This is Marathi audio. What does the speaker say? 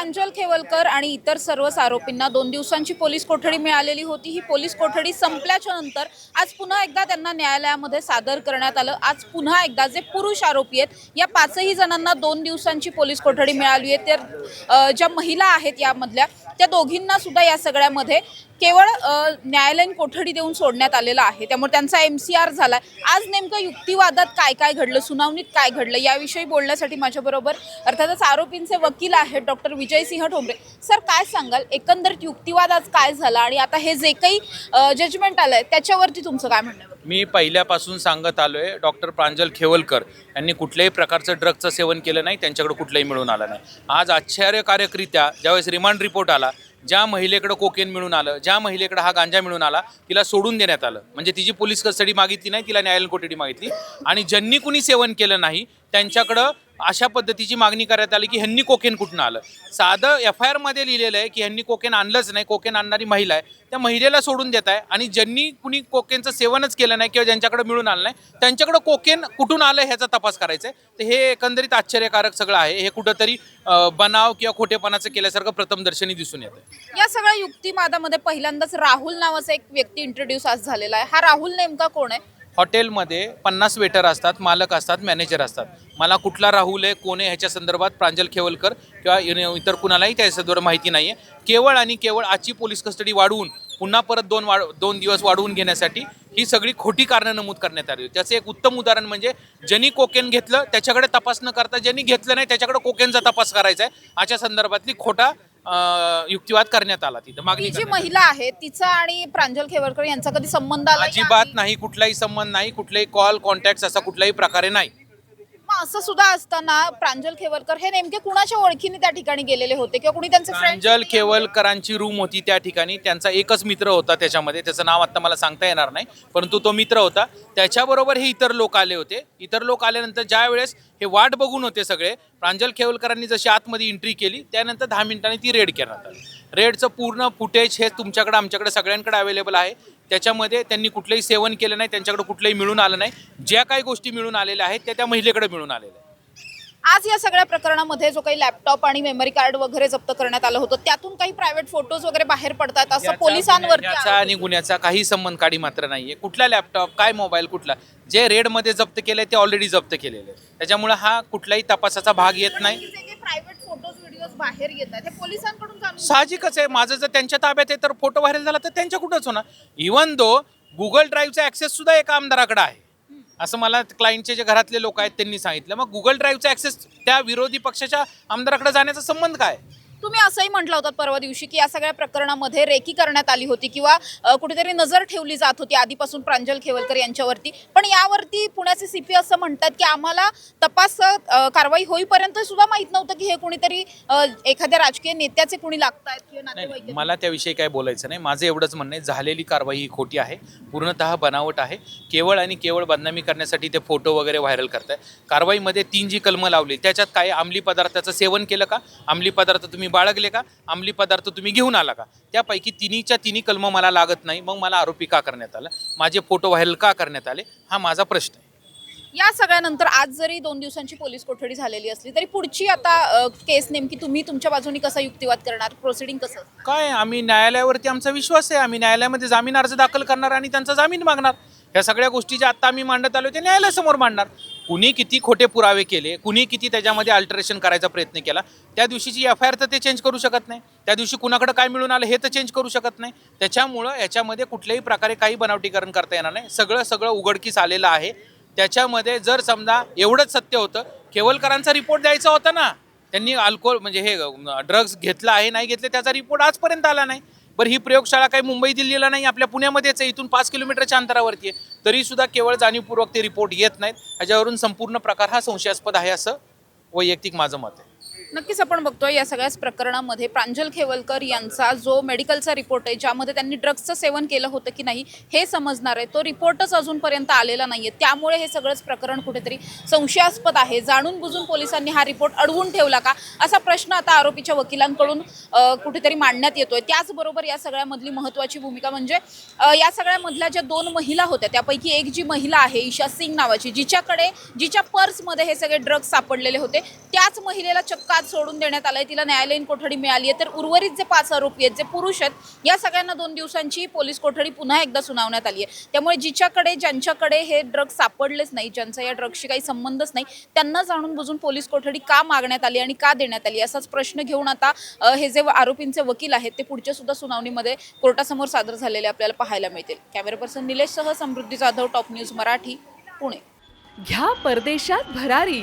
प्रांजल खेवलकर आणि इतर सर्वच आरोपींना दोन दिवसांची पोलीस कोठडी मिळालेली होती. ही पोलीस कोठडी संपल्याच्या नंतर आज पुन्हा एकदा त्यांना न्यायालयामध्ये सादर करण्यात आलं. आज पुन्हा एकदा जे पुरुष आरोपी आहेत या पाचही जणांना दोन दिवसांची पोलीस कोठडी मिळाली आहे. तर ज्या महिला आहेत यामधल्या त्या दोघींना सुद्धा या सगळ्यामध्ये केवळ न्यायालयीन कोठडी देऊन सोडण्यात आलेलं आहे. त्यामुळे त्यांचा एम सी आर झाला आज नेमकं युक्तिवादात काय काय घडलं सुनावणीत काय घडलं याविषयी बोलण्यासाठी माझ्याबरोबर अर्थातच आरोपींचे वकील आहेत डॉक्टर विजयसिंह ठोंबरे. सर काय सांगाल? एकंदरीत युक्तिवाद आज काय झाला आणि आता हे जे काही जजमेंट आलं आहे त्याच्यावरती तुमचं काय म्हणणं मी पहिल्यापासून सांगत आलो आहे डॉक्टर प्रांजल खेवलकर यांनी कुठल्याही प्रकारचं ड्रगचं सेवन केलं नाही त्यांच्याकडे कुठलंही मिळून आलं नाही. आज आश्चर्यकारकरित्या ज्यावेळेस रिमांड रिपोर्ट आला ज्या महिलेकडं कोकेन मिळून आलं ज्या महिलेकडं हा गांजा मिळून आला तिला सोडून देण्यात आलं. म्हणजे तिची पोलीस कस्टडी मागितली नाही तिला न्यायालयीन कोठडी मागितली. आणि ज्यांनी कुणी सेवन केलं नाही त्यांच्याकडं अशा पद्धतीची मागणी करण्यात आली की ह्यांनी कोकेन कुठून आलं? साधं एफ आय आरमध्ये लिहिलेलं आहे की ह्यांनी कोकेन आणलंच नाही कोकेन आणणारी महिला आहे. त्या महिलेला सोडून देत आहे आणि ज्यांनी कुणी कोकेनचं सेवनच केलं नाही किंवा ज्यांच्याकडे मिळून आलं नाही त्यांच्याकडं कोकेन कुठून आलं ह्याचा तपास करायचा आहे. तर हे एकंदरीत आश्चर्यकारक सगळं आहे. हे कुठंतरी बनाव किंवा खोटेपणाचं केल्यासारखं प्रथमदर्शनी दिसून येतं या सगळ्या युक्तिवादामध्ये पहिल्यांदाच राहुल नावाचा एक व्यक्ती इंट्रोड्यूस आज झालेला आहे. हा राहुल नेमका कोण आहे? हॉटेलमध्ये पन्नास वेटर असतात मालक असतात मॅनेजर असतात. मला कुठला राहुल आहे कोण आहे ह्याच्या संदर्भात प्रांजल खेवलकर किंवा इतर कुणालाही त्या संदर्भात माहिती नाही आहे केवळ आणि केवळ आजची पोलीस कस्टडी वाढवून पुन्हा परत दोन वाढ दोन दिवस वाढवून घेण्यासाठी ही सगळी खोटी कारणं नमूद करण्यात आली त्याचं एक उत्तम उदाहरण म्हणजे ज्यांनी कोकेन घेतलं त्याच्याकडे तपास न करता ज्यांनी घेतलं नाही त्याच्याकडे कोकेनचा तपास करायचा आहे. अशा संदर्भातली खोटा युक्तिवाद करण्यात आला तिथं मागणी ती जी करण्यात आली. महिला आहे तिचा आणि प्रांजल खेवरकर यांचा कधी संबंध आला अजिबात? नाही कुठलाही संबंध नाही कुठलाही कॉल कॉन्टॅक्ट असा कुठल्याही प्रकारे नाही मग असं सुद्धा असताना प्रांजल खेवरकर हे नेमके कुणाच्या ओळखीने त्या ठिकाणी गेलेले होते किंवा कुणी त्यांचे फ्रेंड प्रांजल केवलकरांची रूम होती त्या ठिकाणी. त्यांचा एकच मित्र होता त्याच्यामध्ये. त्याचं नाव आता मला सांगता येणार नाही. परंतु तो मित्र होता. त्याच्याबरोबर हे इतर लोक आले होते. इतर लोक आल्यानंतर ज्या वेळेस हे वाट बघून होते सगळे प्रांजल केवलकरांनी जशी आतमध्ये एंट्री केली त्यानंतर दहा मिनिटांनी ती रेड करण्यात आली. रेडचं पूर्ण फुटेज हे तुमच्याकडे आमच्याकडे सगळ्यांकडे अवेलेबल आहे. त्याच्यामध्ये त्यांनी कुठलंही सेवन केलं नाही त्यांच्याकडे कुठलंही मिळून आलं नाही. ज्या काही गोष्टी मिळून आलेल्या आहेत त्या त्या महिलेकडे मिळून आलेल्या आहेत. आज या सगळ्या प्रकरणामध्ये जो काही लॅपटॉप आणि मेमरी कार्ड वगैरे जप्त करण्यात आलं होतं त्यातून काही प्रायव्हेट फोटोज वगैरे बाहेर पडतात असं याचा गुन्ह्याचा आणि गुन्ह्याचा काही संबंध काढी मात्र नाहीये. कुठला लॅपटॉप काय मोबाईल कुठला जे रेडमध्ये जप्त केलंय ते ऑलरेडी जप्त केलेले आहे. त्याच्यामुळे हा कुठलाही तपासाचा भाग येत नाही. बाहेर येतात हे पोलिसांकडून साहजिकच आहे. माझं जर त्यांच्या ताब्यात आहे तर फोटो व्हायरल झाला तर त्यांच्या कुठंच होणार. इवन दो गुगल ड्राईव्हचा ऍक्सेस सुद्धा एका आमदाराकडे आहे. असं मला क्लायंटचे जे घरातले लोक आहेत त्यांनी सांगितलं. मग गुगल ड्राईव्हचा ऍक्सेस त्या विरोधी पक्षाच्या आमदाराकडे जाण्याचा संबंध काय? तुम्ही असंही म्हटलं होतं परवा दिवशी की या सगळ्या प्रकरणामध्ये रेकी करण्यात आली होती किंवा कुठेतरी नजर ठेवली जात होती आधीपासून प्रांजल खेवलकर यांच्यावरती. पण यावरती पुण्याचे सीपी असं म्हणतात की आम्हाला तपास कारवाई होईपर्यंत सुद्धा माहीत नव्हतं की हे कुणीतरी एखाद्या राजकीय नेत्याचे कुणी लागतायत किंवा. मला त्याविषयी काय बोलायचं नाही. माझं एवढंच म्हणणं आहे झालेली कारवाई ही खोटी आहे. पूर्णतः बनावट आहे. केवळ आणि केवळ बदनामी करण्यासाठी ते फोटो वगैरे व्हायरल करताय कारवाईमध्ये तीन जी कलमं लावली त्याच्यात काय अंमली पदार्थाचं सेवन केलं का? अंमली पदार्थ तुम्ही बाळगले का? अंमली पदार्थ तुम्ही घेऊन आला का? त्यापैकी तिन्हीच्या तिन्ही कलमं मला लागत नाही. मग मला आरोपी का करण्यात आला? माझे फोटो व्हायरल का करण्यात आले? हा माझा प्रश्न आहे. या सगळ्यानंतर आज जरी दोन दिवसांची पोलीस कोठडी झालेली असली तरी पुढची आता केस नेमकी तुम्ही तुमच्या बाजूनी कसा युक्तिवाद करणार? प्रोसिडिंग कसं? काय? आम्ही न्यायालयावरती आमचा विश्वास आहे. आम्ही न्यायालयामध्ये जामीन अर्ज दाखल करणार आणि त्यांचा जामीन मागणार. ह्या सगळ्या गोष्टी ज्या आत्ता आम्ही मांडत आलो ते न्यायालयासमोर मांडणार. कुणी किती खोटे पुरावे केले कुणी किती त्याच्यामध्ये अल्टरेशन करायचा प्रयत्न केला त्या दिवशीची एफ आय आर तर ते चेंज करू शकत नाही. त्या दिवशी कुणाकडे काय मिळून आलं हे तर चेंज करू शकत नाही. त्याच्यामुळं याच्यामध्ये कुठल्याही प्रकारे काही बनावटीकरण करता येणार नाही. सगळं सगळं उघडकीस आलेलं आहे. त्याच्यामध्ये जर समजा एवढंच सत्य होतं केवलकरांचा रिपोर्ट द्यायचा होता ना त्यांनी अल्कोहोल म्हणजे हे ड्रग्ज घेतला आहे नाही घेतले त्याचा रिपोर्ट आजपर्यंत आला नाही. बरं ही प्रयोगशाळा काही मुंबई दिल्लीला नाही आपल्या पुण्यामध्येच आहे इथून पाच किलोमीटरच्या अंतरावरती आहे. तरी सुद्धा केवळ जाणीवपूर्वक ते रिपोर्ट येत नाहीत. ह्याच्यावरून संपूर्ण प्रकार हा संशयास्पद आहे असं वैयक्तिक माझं मत आहे. नक्कीच आपण बघतोय या सगळ्याच प्रकरणामध्ये प्रांजल खेवलकर यांचा जो मेडिकलचा रिपोर्ट आहे ज्यामध्ये त्यांनी ड्रग्सचं सेवन केलं होतं की नाही हे समजणार आहे. तो रिपोर्टच अजूनपर्यंत आलेला नाही आहे त्यामुळे हे सगळंच प्रकरण कुठेतरी संशयास्पद आहे. जाणून बुजून पोलिसांनी हा रिपोर्ट अडवून ठेवला का? असा प्रश्न आता आरोपीच्या वकिलांकडून कुठेतरी मांडण्यात येतोय. त्याचबरोबर या सगळ्यामधली महत्त्वाची भूमिका म्हणजे या सगळ्यामधल्या ज्या दोन महिला होत्या त्यापैकी एक जी महिला आहे ईशा सिंग नावाची जिच्याकडे जिच्या पर्समध्ये हे सगळे ड्रग्ज सापडलेले होते त्याच महिलेला चक्का आज सोडून देण्यात आलंय तिला न्यायालयीन कोठडी मिळाली आहे तर उर्वरित जे पाच आरोपी आहेत जे पुरुष आहेत या सगळ्यांना दोन दिवसांची पोलीस कोठडी पुन्हा एकदा सुनावण्यात आली आहे त्यामुळे जिच्याकडे ज्यांच्याकडे हे ड्रग सापडलेच नाही ज्यांचा या ड्रग्सशी काही संबंधच नाही त्यांना जाणून बुजून पोलीस कोठडी का मागण्यात आली आणि का देण्यात आली असाच प्रश्न घेऊन आता हे जे आरोपींचे वकील आहेत ते पुढच्या सुद्धा सुनावणीमध्ये कोर्टासमोर सादर झालेले आपल्याला पाहायला मिळतील. कॅमेरा पर्सन निलेशसह समृद्धी जाधव टॉप न्यूज मराठी पुणे. घ्या परदेशात भरारी.